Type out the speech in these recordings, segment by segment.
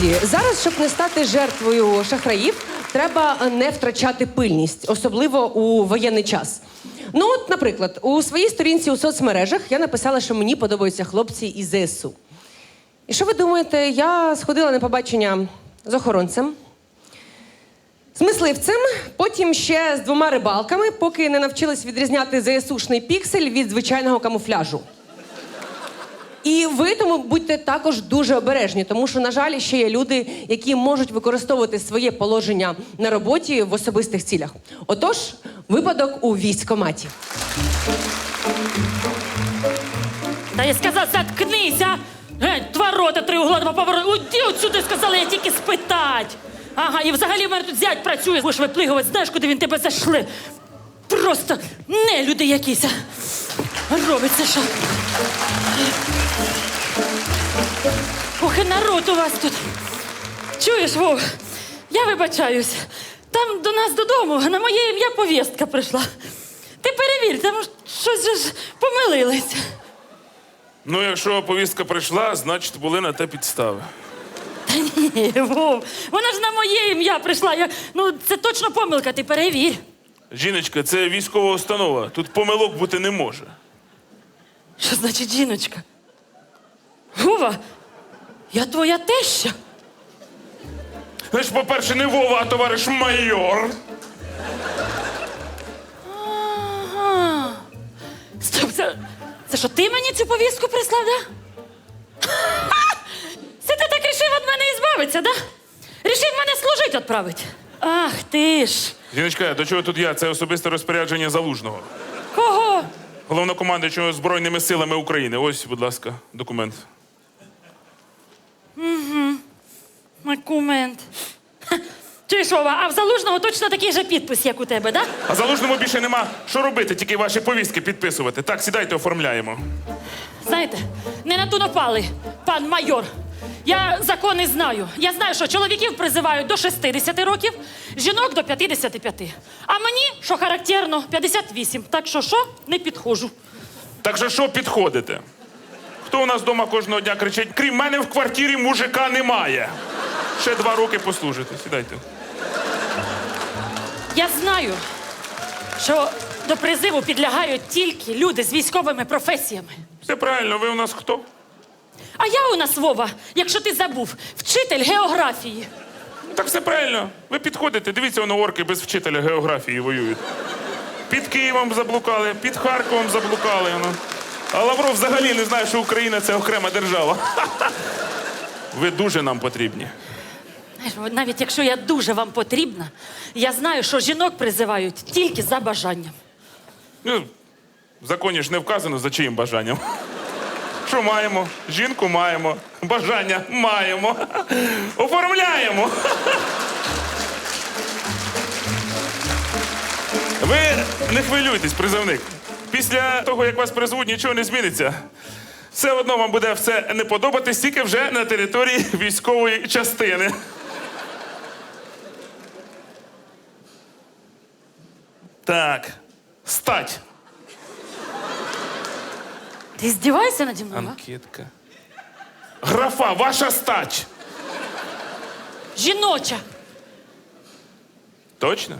Друзі, зараз, щоб не стати жертвою шахраїв, треба не втрачати пильність, особливо у воєнний час. Ну, от, наприклад, у своїй сторінці у соцмережах я написала, що мені подобаються хлопці із ЗСУ. І що ви думаєте, я сходила на побачення з охоронцем, з мисливцем, потім ще з двома рибалками, поки не навчилась відрізняти ЗСУшний піксель від звичайного камуфляжу. І ви тому будьте також дуже обережні, тому що, на жаль, ще є люди, які можуть використовувати своє положення на роботі в особистих цілях. Отож, випадок у військкоматі. Та я сказав, заткнися! Геть, два рота три угла поворот. Уйди отсюди, сказала, я тільки спитать. Ага, і взагалі в мене тут зять працює, будеш виплигувати, знаєш, куди він тебе зайшли. Просто не люди якісь. Робиться що. Ох, і народ у вас тут. Чуєш, Вов, я вибачаюсь. Там до нас додому на моє ім'я повістка прийшла. Ти перевір, там щось же ж помилились. Ну, якщо повістка прийшла, значить були на те підстави. Та ні, Вов, вона ж на моє ім'я прийшла. Я, ну, це точно помилка, ти перевір. Жіночка, це військова установа. Тут помилок бути не може. Що значить жіночка? Вова, я твоя теща. Знаєш, по-перше, не Вова, а товариш майор. Ага. Стоп, це, це що ти мені цю повістку прислав, да? Ха! Це ти так рішив від мене ізбавитися, да? Рішив мене служити відправити. Ах ти ж. Жіночка, до чого тут я? Це особисте розпорядження залужного. Кого? Головнокомандуючого Збройними силами України. Ось, будь ласка, документ. Документ. Ха. Чуєш, Вова, а в залужного точно такий же підпис, як у тебе, да? А залужному більше нема що робити, тільки ваші повістки підписувати. Так, сідайте, оформляємо. Знаєте, не на ту напали, пан майор. Я закони знаю. Я знаю, що чоловіків призивають до 60 років, жінок до 55. А мені, що характерно, 58. Так що що, не підходжу. Так що що підходите? Хто у нас вдома кожного дня кричить, крім мене в квартирі мужика немає. Ще два роки послужите. Сідайте. Я знаю, що до призиву підлягають тільки люди з військовими професіями. Все правильно, ви у нас хто? А я у нас Вова, якщо ти забув, вчитель географії. Так все правильно. Ви підходите. Дивіться, воно орки без вчителя географії воюють. Під Києвом заблукали, під Харковом заблукали. Ну. А Лавров взагалі не знає, що Україна це окрема держава. Ви дуже нам потрібні. Знаєш, навіть якщо я дуже вам потрібна, я знаю, що жінок призивають тільки за бажанням. Ну, в законі ж не вказано, за чиїм бажанням. Що маємо? Жінку маємо. Бажання маємо. Оформляємо. Ви не хвилюйтесь, призовник. Після того, як вас призвуть, нічого не зміниться. Все одно вам буде все не подобатись, тільки вже на території військової частини. Так, стать. Ти здіваєшся наді мною? а? Анкетка. Графа, ваша стать. Жіноча. Точно?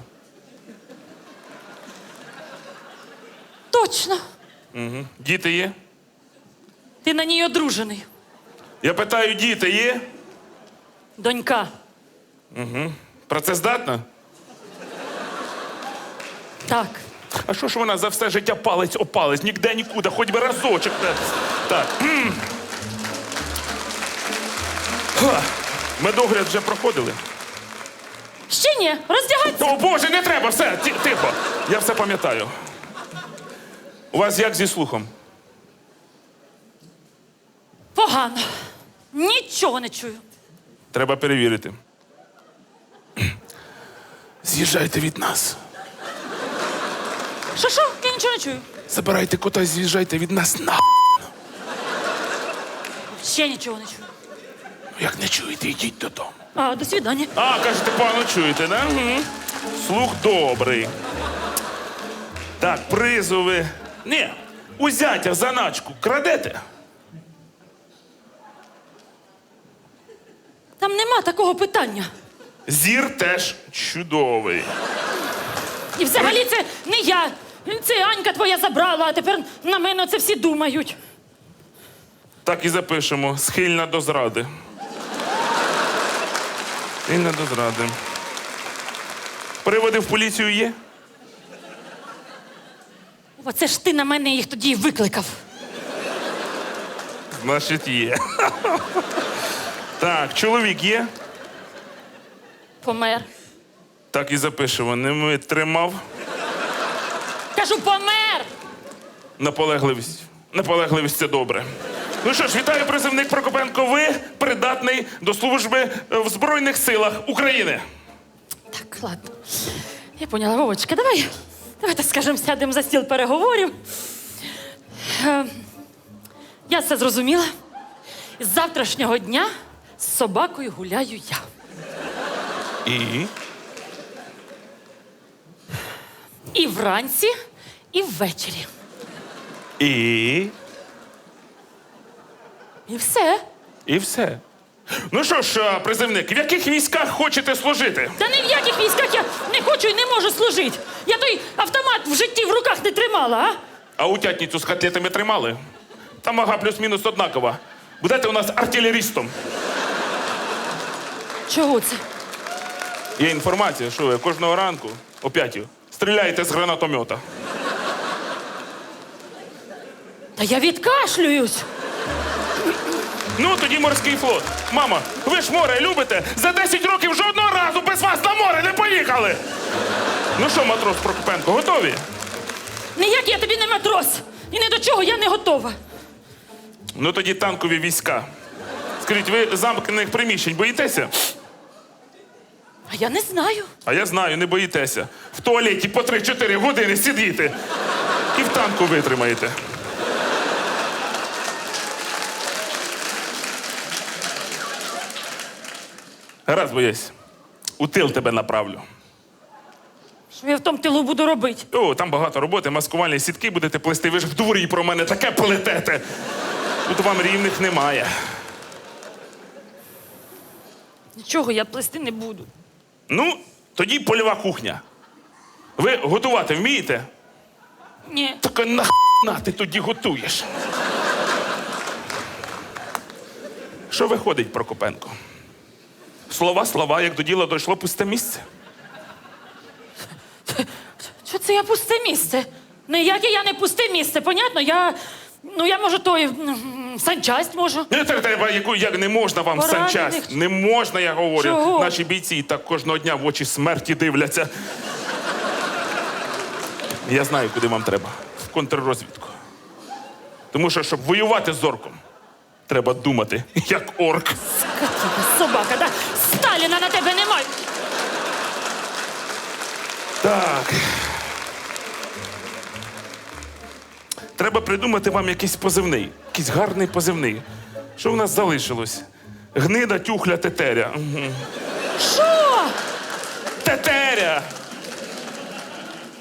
Точно. Діти є? Ти на ній одружений. Я питаю, діти є? Донька. Працездатна? Так. А що ж вона за все життя палець о палець, ніде нікуди, хоч би разочок. Так. м. Ха. Медогляд вже проходили. Ще ні, роздягайся. О Боже, не треба, все, тихо. Я все пам'ятаю. У вас як зі слухом? Погано. Нічого не чую. Треба перевірити. З'їжджайте від нас. Що що? Я нічого не чую. Забирайте кота, і з'їжджайте від нас на. Ще нічого не чую. Як не чуєте, йдіть додому. А, до свидання. А, кажете, погано чуєте, да? Угу. Слух добрий. Так, призови. Ні, у зятя заначку крадете? Там нема такого питання. Зір теж чудовий. І взагалі це не я. Це Анька твоя забрала, а тепер на мене це всі думають. Так і запишемо. Схильна до зради. Схильна до зради. Приводи в поліцію є? Оце ж ти на мене їх тоді і викликав. Значить, є. Так, чоловік є? Помер. Так і запишемо. Не витримав. Кажу, помер! Наполегливість. Наполегливість це добре. Ну що ж, вітаю, призивник Прокопенко. Ви придатний до служби е, в Збройних силах України. Так, ладно. Я поняла, Вовочка, давай. Давайте скажемо, сядемо за стіл переговорів. Е, я все зрозуміла. З завтрашнього дня з собакою гуляю я. І? І вранці, і ввечері. І. І все. І все. Ну що ж, е, призивник, в яких військах хочете служити? Та ні в яких військах я не хочу і не можу служити. Я той автомат в житті в руках не тримала, а? А утятницю з котлетами тримали? Там ага плюс-мінус однакова. Будете у нас артилерістом. Чого це? Є інформація, що ви кожного ранку о п'ятій стріляєте з гранатомета. Та я відкашлююсь. Ну, тоді морський флот. Мама, ви ж море любите? За 10 років жодного разу без вас на море не поїхали. Ну що, матрос Прокопенко, готові? Ніяк я тобі не матрос. І не до чого я не готова. Ну тоді танкові війська. Скажіть, ви замкнених приміщень боїтеся? А я не знаю. А я знаю, не боїтеся. В туалеті по 3-4 години сидіти. І в танку витримаєте. Гаразд, боюсь. У тил тебе направлю. Що я в тому тилу буду робити? О, там багато роботи, маскувальні сітки будете плести. Ви ж в дворі про мене таке плетете. Тут вам рівних немає. Нічого я плести не буду. Ну, тоді польова кухня. Ви готувати вмієте? Ні. Так а нахна ти тоді готуєш. Що виходить, Прокопенко? Слова, слова, як до діла дійшло пусте місце. Що це я пусте місце? Ніяке я не пусте місце, понятно? Я. Ну, я можу той м, санчасть можу. Не треба, яку як не можна вам Поранених. санчасть. Не можна, я говорю. Чого? Наші бійці і так кожного дня в очі смерті дивляться. Я знаю, куди вам треба. В контррозвідку. Тому що, щоб воювати з орком, треба думати, як орк. Скотина, собака, да? Сталіна на тебе немає. Так. Треба придумати вам якийсь позивний, якийсь гарний позивний. Що в нас залишилось? Гнида, тюхля, тетеря. Що? Тетеря!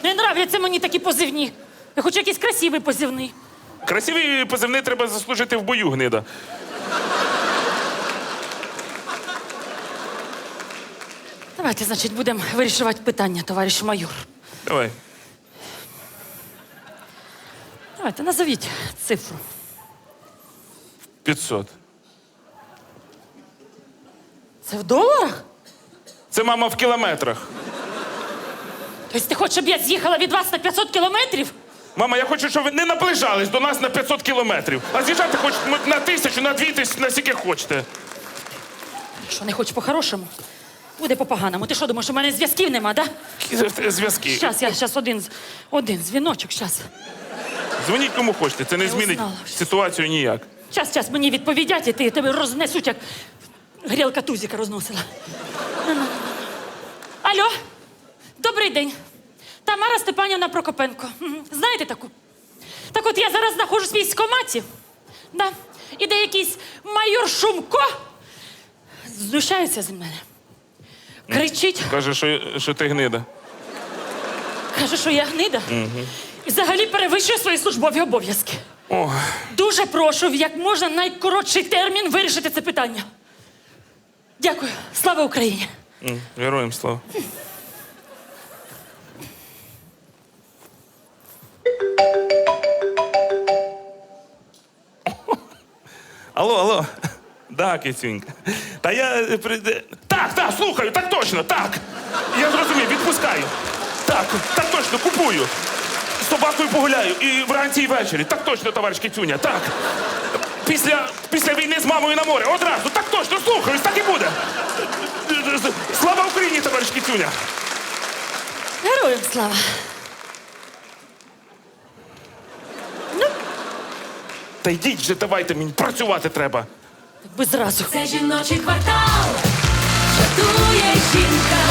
Не нравляться мені такі позивні. Я хочу якийсь красивий позивний. Красивий позивний треба заслужити в бою, гнида. Давайте, значить, будемо вирішувати питання, товариш майор. Давай. Давайте, назовіть цифру. 500. Це в доларах? Це мама в кілометрах. Тобто ти хочеш, щоб я з'їхала від вас на 500 кілометрів? Мама, я хочу, щоб ви не наближались до нас на 500 кілометрів. А з'їжджати хоч на тисячу, на дві тисячі, на скільки хочете. Що не хочеш по-хорошому? Буде по-поганому. Ти що думаєш, у мене зв'язків нема, да? Зв'язки. Щас, я щас один, з- один дзвіночок, щас. Дзвоніть кому хочете, це не Я змінить узнала. ситуацію ніяк. Щас, щас мені відповідять, і ти тебе рознесуть, як грілка тузіка розносила. Ну-ну. Алло, добрий день. Тамара Степанівна Прокопенко. Мгм. Знаєте таку? Так от я зараз знаходжусь в військкоматі. Да. Іде якийсь майор Шумко. Знущається з мене. Кричить, Каже, що, що ти гнида. каже, що я гнида. І взагалі перевищує свої службові обов'язки. О, Дуже прошу в як можна найкоротший термін вирішити це питання. Дякую. Слава Україні! М, Героям слава. Алло, алло. Да, кицюнька. Та я е, прийде. Так, так, слухаю, так точно, так. Я зрозумів, відпускаю. Так, так точно, купую. З собакою погуляю і вранці, і ввечері. Так точно, товариш Кицюня, так. Після, після війни з мамою на море. Одразу, так точно, слухаюсь, так і буде. Слава Україні, товариш Кицюня! Героям слава! Та йдіть вже, давайте мені працювати треба. Так би зразу. Це жіночий квартал, жартує жінка,